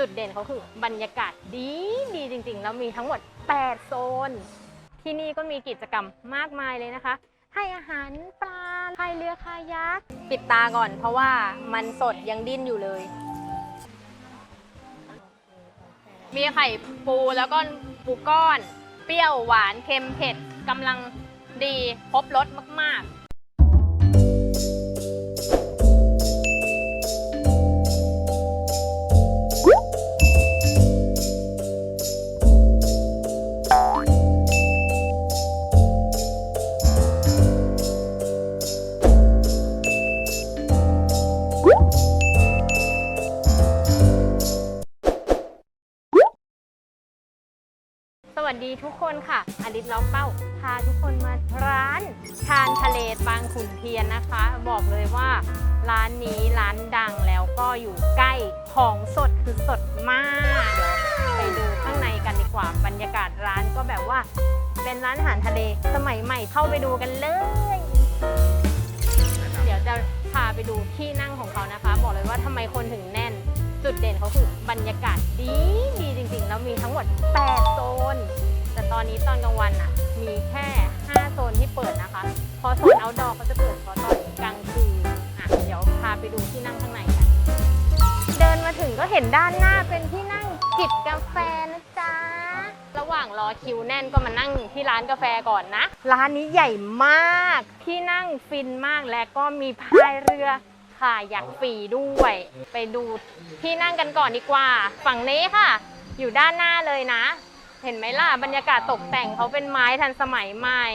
จุดเด่นเขาคือบรรยากาศดีดีจริงๆ แล้วมีทั้งหมด 8 โซน ที่นี่ก็มีกิจกรรมมากมายเลยนะคะ ให้อาหารปลาพายเรือคายักปิดตาก่อน เพราะว่ามันสดยังดิ้นอยู่เลย มีไข่ปูแล้วก็ปูก้อน เปรี้ยวหวานเค็มเผ็ดกำลังดีครบรสมากๆ ดีทุกคนค่ะ อลิศล้อมเป้า พาทุกคนมาร้าน ชานทะเลบางขุนเทียนนะคะ บอกเลยว่าร้านนี้ร้านดังแล้วก็อยู่ใกล้ของสดคือสดมากเดี๋ยวไปดูข้างในกันดีกว่าบรรยากาศร้านก็แบบว่า เป็นร้านอาหารทะเลสมัยใหม่เข้าไปดูกันเลย เดี๋ยวจะพาไปดูที่นั่งของเขานะคะ บอกเลยว่าทำไมคนถึงแน่น จุดเด่นเขาคือบรรยากาศดีดีจริงๆ แล้วมีทั้งหมด 8 โซน แต่ตอนนี้ตอนกลางวันอะ มีแค่ 5 โซนที่เปิดนะคะ พอโซน outdoor เขาจะเปิดเฉพาะตอนกลางคืนอะเดี๋ยวพาไปดูที่นั่งข้างในกัน เดินมาถึงก็เห็นด้านหน้าเป็นที่นั่งจิบกาแฟนะจ๊ะ ระหว่างรอคิวแน่นก็มานั่งที่ร้านกาแฟก่อนนะ ร้านนี้ใหญ่มาก ที่นั่งฟินมากและก็มีพายเรือค่ะอยากฟรีด้วย ไปดูที่นั่งกันก่อนดีกว่า ฝั่งนี้ค่ะ อยู่ด้านหน้าเลยนะ เห็นไหมล่ะบรรยากาศตกแต่งเขาเป็นไม้ทันสมัยใหม่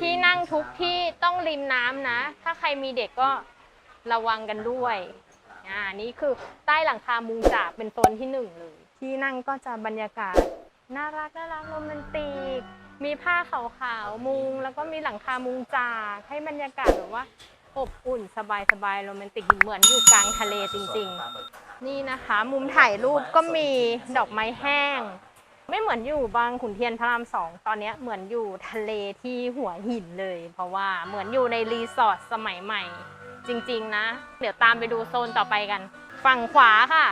ที่นั่งทุกที่ต้องริมน้ำนะ ถ้าใครมีเด็กก็ระวังกันด้วยอ่านี่คือใต้หลังคามุงจากเป็นโซนที่หนึ่งเลย ที่นั่งก็จะบรรยากาศน่ารักน่ารักโรแมนติก มีผ้าขาวๆมุง แล้วก็มีหลังคามุงจากให้บรรยากาศแบบว่าอบอุ่นสบายๆโรแมนติกเหมือนอยู่กลางทะเลจริง ๆ นี่นะคะ มุมถ่ายรูปก็มีดอกไม้แห้ง ไม่เหมือนอยู่บางขุนเทียนพระรามสองตอนนี้เหมือนอยู่ทะเลที่หัวหินเลย เพราะว่าเหมือนอยู่ในรีสอร์ทสมัยใหม่ จริง ๆ นะ เดี๋ยวตามไปดูโซนต่อไปกัน ฝั่งขวาค่ะ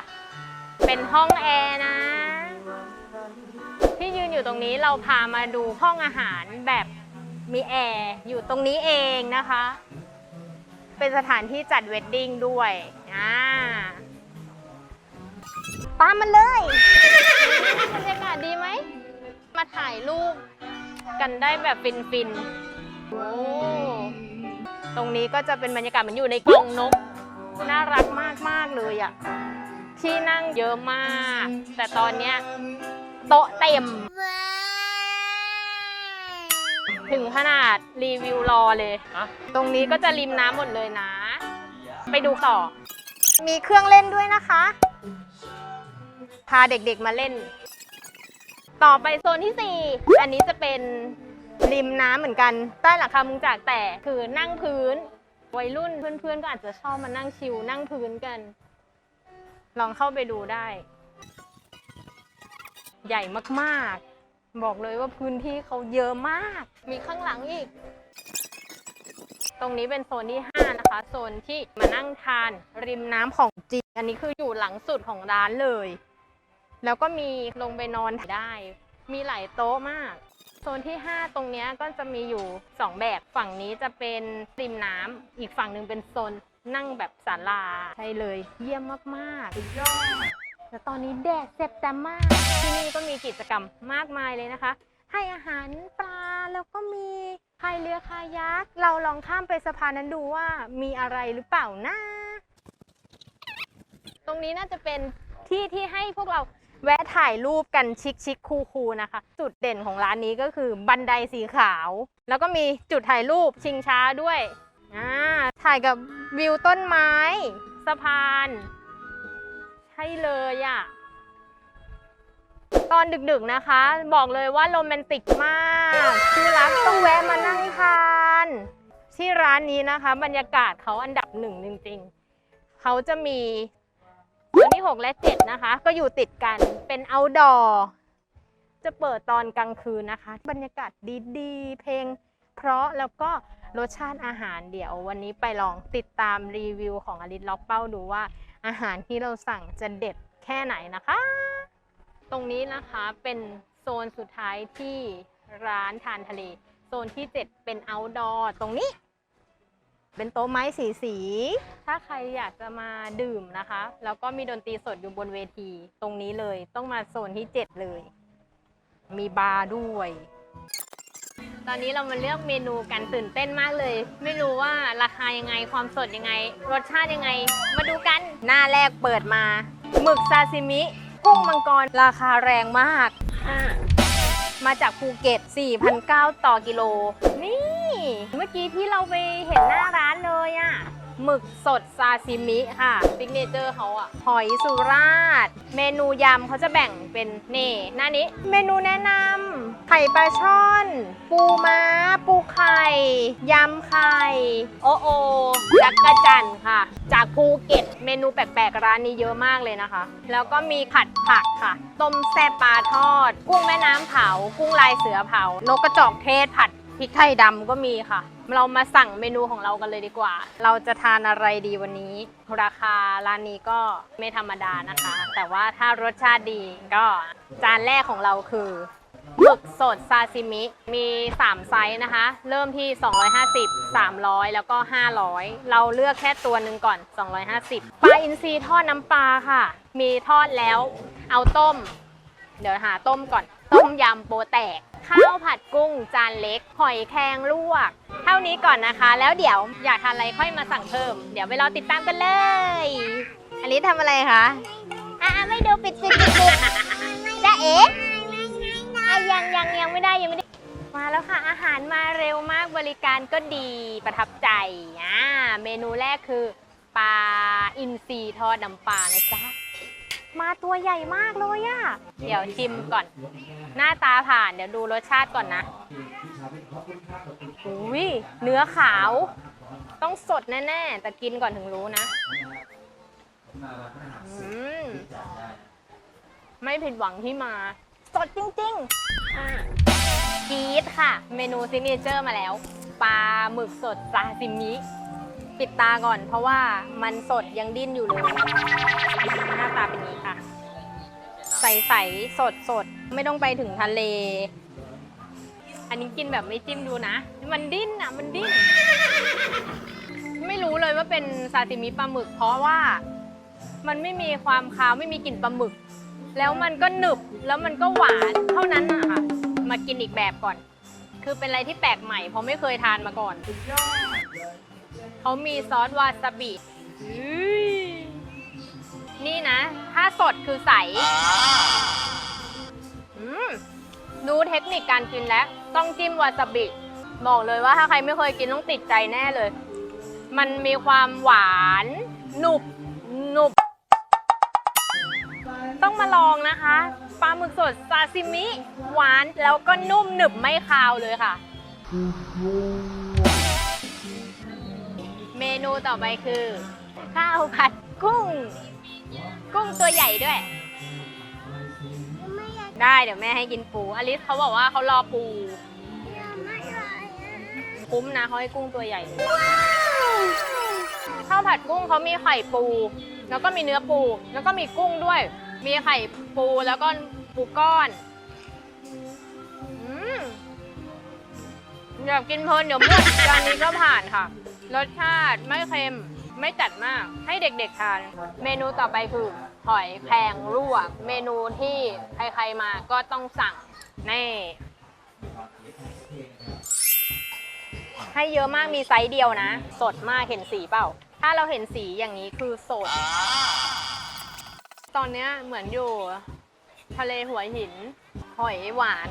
เป็นห้องแอร์นะ ที่ยืนอยู่ตรงนี้เราพามาดูห้องอาหารแบบมีแอร์อยู่ตรงนี้เองนะคะ เป็นสถานที่จัดเวดดิ้งด้วยอ่า ตามมันเลยบรรยากาศดีไหม มาถ่ายรูปกันได้แบบฟินๆโอ้ตรงนี้ก็จะเป็นบรรยากาศเหมือนอยู่ในกรงนก น่ารักมากๆเลยอะที่นั่งเยอะมาก แต่ตอนเนี้ยโต๊ะเต็ม ถึงขนาดรีวิวรอเลยตรงนี้ก็จะริมน้ำหมดเลยนะ ไปดูต่อ มีเครื่องเล่นด้วยนะคะ พาเด็กๆมาเล่น ต่อไปโซนที่ 4 อันนี้จะเป็นริมน้ำเหมือนกัน ใต้หลังคามุงจากแต่คือนั่งพื้น วัยรุ่นเพื่อนๆ ก็อาจจะชอบมานั่งชิลนั่งพื้นกัน ลองเข้าไปดูได้ ใหญ่มากๆ บอกเลยว่าพื้นที่เขาเยอะมาก มีข้างหลังอีก ตรงนี้เป็นโซนที่ 5 นะคะ โซนที่มานั่งทานริมน้ำของจริง อันนี้คืออยู่หลังสุดของร้านเลย แล้วก็มีลงไปนอนได้ มีหลายโต๊ะมาก โซนที่ 5 ตรงนี้ก็จะมีอยู่ 2 แบบฝั่งนี้จะเป็นริมน้ำอีกฝั่งหนึ่งเป็นโซนนั่งแบบศาลาใช่เลย เยี่ยมมากๆแต่ตอนนี้แดดเจ็บแต่มาก ที่นี่ก็มีกิจกรรมมากมายเลยนะคะ ให้อาหารปลาแล้วก็มีพายเรือคายักเราลองข้ามไปสะพานนั้นดูว่ามีอะไรหรือเปล่านะ ตรงนี้น่าจะเป็นที่ที่ให้พวกเรา แวะถ่ายรูปกันชิคชิคคูคูนะคะ จุดเด่นของร้านนี้ก็คือบันไดสีขาว แล้วก็มีจุดถ่ายรูปชิงช้าด้วยอ่าถ่ายกับวิวต้นไม้ สะพานใช่เลยอะ่ะตอนดึกๆนะคะ บอกเลยว่าโรแมนติกมากที่รักต้องแวะมานั่งทาน ที่ร้านนี้นะคะ บรรยากาศเขาอันดับหนึ่งจริงๆ เขาจะมี โซนที่ 6 และ 7 นะคะ ก็อยู่ติดกันเป็น outdoor จะเปิดตอนกลางคืนนะคะ บรรยากาศดีๆ เพลง เพราะแล้วก็รสชาติอาหารเดี๋ยว วันนี้ไปลองติดตามรีวิวของอลิสล็อกเป้าดูว่า อาหารที่เราสั่งจะเด็ดแค่ไหนนะคะ ตรงนี้นะคะเป็นโซนสุดท้ายที่ร้านทานทะเล โซนที่ 7 เป็น outdoor ตรงนี้ เป็นโต๊ะไม้สีสี ถ้าใครอยากจะมาดื่มนะคะ แล้วก็มีดนตรีสดอยู่บนเวทีตรงนี้เลย ต้องมาโซนที่ 7 เลย มีบาร์ด้วย ตอนนี้เรามาเลือกเมนูกันตื่นเต้นมากเลย ไม่รู้ว่าราคายังไงความสดยังไง รสชาติยังไง มาดูกัน หน้าแรกเปิดมา หมึกซาซิมิ กุ้งมังกร ราคาแรงมาก มาจากภูเก็ต4,900ต่อกิโล นี่ เมื่อกี้ที่เราไปเห็นหน้าร้านเลยอะหมึกสดซาซิมิค่ะซิกเนเจอร์เขาอะหอยสุราษฎร์เมนูยำเขาจะแบ่งเป็นนี่หน้านี้ เมนูแนะนำไข่ปลาช่อน ปูม้า ปูไข่ ยำไข่ โอโอจักระจันทร์ค่ะ จากภูเก็ต เมนูแปลกๆร้านนี้เยอะมากเลยนะคะ แล้วก็มีผัดผักค่ะ ต้มแซ่บปลาทอด กุ้งแม่น้ำเผา กุ้งลายเสือเผา นกกระจอกเทศผัด พริกไทยดำก็มีค่ะ เรามาสั่งเมนูของเรากันเลยดีกว่า เราจะทานอะไรดีวันนี้ ราคาร้านนี้ก็ไม่ธรรมดานะคะ แต่ว่าถ้ารสชาติดีก็จานแรกของเราคือหมึกสดซาซิมิ มี 3 ไซส์นะคะ เริ่มที่ 250 300 แล้วก็ 500 เราเลือกแค่ตัวหนึ่งก่อน 250 ปลาอินทรีทอดน้ำปลาค่ะ มีทอดแล้ว เอาต้ม เดี๋ยวหาต้มก่อน ต้มยำโปแตก ข้าวผัดกุ้งจานเล็ก หอยแครงลวก เท่านี้ก่อนนะคะ แล้วเดี๋ยวอยากทานอะไรค่อยมาสั่งเพิ่ม เดี๋ยวไปรอติดตามกันเลย อันนี้ทำอะไรคะอ่าไม่ดูปิดปิดปิดปิดจะเอ๋อะยังยังยังไม่ได้ยังไม่ได้ มาแล้วค่ะ อาหารมาเร็วมากบริการก็ดีประทับใจอ่าเมนูแรกคือปลาอินทรีทอดน้ำปลานะจ๊ะ มาตัวใหญ่มากเลยอะเดี๋ยวชิมก่อน หน้าตาผ่านเดี๋ยวดูรสชาติก่อนนะอุ้ยเนื้อขาว ต้องสดแน่ๆ แต่กินก่อนถึงรู้นะอืมไม่ผิดหวังที่มา สดจริงๆอะจี๊ดค่ะ เมนูซิกเนเจอร์มาแล้ว ปลาหมึกสดซาซิมิ ปิดตาก่อน เพราะว่ามันสดยังดิ้นอยู่เลย หน้าตาเป็นนี้ค่ะ ใสใสสดสดๆไม่ต้องไปถึงทะเล อันนี้กินแบบไม่จิ้มดูนะ มันดิ้นอะ มันดิ้น ไม่รู้เลยว่าเป็นซาซิมิปลาหมึก เพราะว่ามันไม่มีความคาวไม่มีกลิ่นปลาหมึก แล้วมันก็หนึบแล้วมันก็หวานเท่านั้นนะคะมากินอีกแบบก่อน คือเป็นอะไรที่แปลกใหม่เพราะไม่เคยทานมาก่อน เขามีซอสวาซาบินี่นะ ถ้าสดคือใสอืมดูเทคนิคการกินแล้ว ต้องจิ้มวาซาบิ บอกเลยว่าถ้าใครไม่เคยกินต้องติดใจแน่เลย มันมีความหวาน หนุบ หนุบ ต้องมาลองนะคะ ปลาหมึกสดซาซิมิ หวานแล้วก็นุ่มหนึบไม่คาวเลยค่ะ มนูต่อไปคือข้าวผัดกุ้ง กุ้งตัวใหญ่ด้วยได้เดี๋ยวแม่ให้กินปูอลิสเขาบอกว่าเขารอปูคุ้มนะเขาให้กุ้งตัวใหญ่เลยข้าวผัดกุ้งเขามีไข่ปู แล้วก็มีเนื้อปู แล้วก็มีกุ้งด้วย มีไข่ปูแล้วก็ปูก้อนอืมอยากกินเพลินเดี๋ยวหมดจานนี้ก็ผ่านค่ะ รสชาติไม่เค็ม ไม่จัดมาก ให้เด็กๆทาน เมนูต่อไปคือ หอยแครงลวก เมนูที่ใครๆมาก็ต้องสั่ง นี่ ให้เยอะมากมีไซส์เดียวนะ สดมากเห็นสีเปล่า ถ้าเราเห็นสีอย่างนี้คือสด ตอนนี้เหมือนอยู่ ทะเลหัวหิน หอยหวาน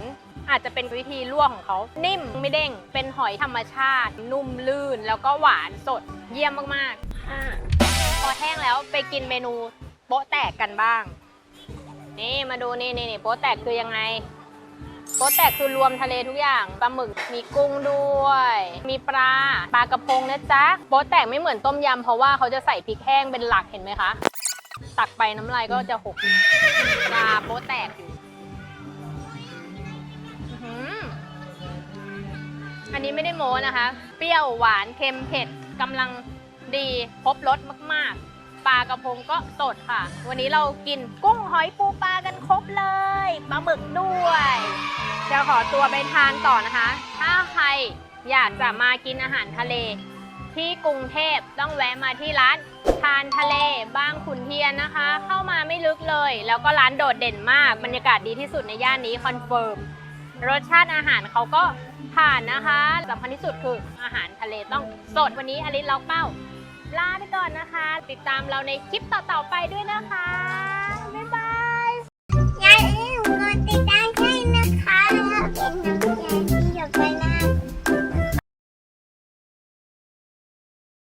อาจจะเป็นวิธีลวกของเขา นิ่มไม่เด้ง เป็นหอยธรรมชาติ นุ่มลื่น แล้วก็หวานสด เยี่ยมมากๆอะพอแห้งแล้วไปกินเมนูโป๊ะแตกกันบ้าง นี่มาดูนี่นี่นี่โป๊ะแตกคือยังไง โป๊ะแตกคือรวมทะเลทุกอย่างปลาหมึก มีกุ้งด้วย มีปลา ปลากระพงนะจ๊ะ โป๊ะแตกไม่เหมือนต้มยำเพราะว่าเขาจะใส่พริกแห้งเป็นหลักเห็นไหมคะ ตักไปน้ำลายก็จะหกปลาโป๊ะแตกอยู่ อันนี้ไม่ได้โม้นะคะ เปรี้ยวหวานเค็มเผ็ดกำลังดีครบรสมากๆ ปลากระพงก็สดค่ะ วันนี้เรากินกุ้งหอยปูปลากันครบเลยปลาหมึกด้วยจะขอตัวไปทานต่อนะคะ ถ้าใครอยากจะมากินอาหารทะเล ที่กรุงเทพต้องแวะมาที่ร้านทานทะเลบางขุนเทียนนะคะ เข้ามาไม่ลึกเลย แล้วก็ร้านโดดเด่นมากบรรยากาศดีที่สุดในย่านนี้คอนเฟิร์ม รสชาติอาหารเขาก็ผ่านนะคะสำคัญที่สุดคืออาหารทะเลต้องสดวันนี้อลิสล็อกเป้าลาไปก่อนนะคะ ติดตามเราในคลิปต่อๆไปด้วยนะคะ บ๊ายบายยายเอ๋หนูติดต